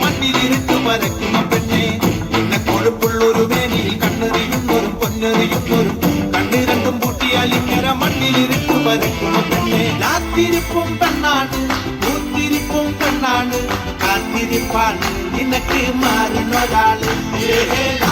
மண்ணில் இருட்டு மறைக்கும் பெண்ணே இந்த கொழுப்புள்ளொரு வேணியில் கண்ணறியும் ஒரு பொன்னறியும் ஒரு கண்ணிரண்டும் பூட்டி அழிக்கிற மண்ணில் இருட்டு மறைக்கும் பெண்ணே காத்திருப்பும் பெண்ணாண்டு பூத்திருப்பும் பெண்ணாண்டு காத்திருப்பான் எனக்கு மாறினதாள்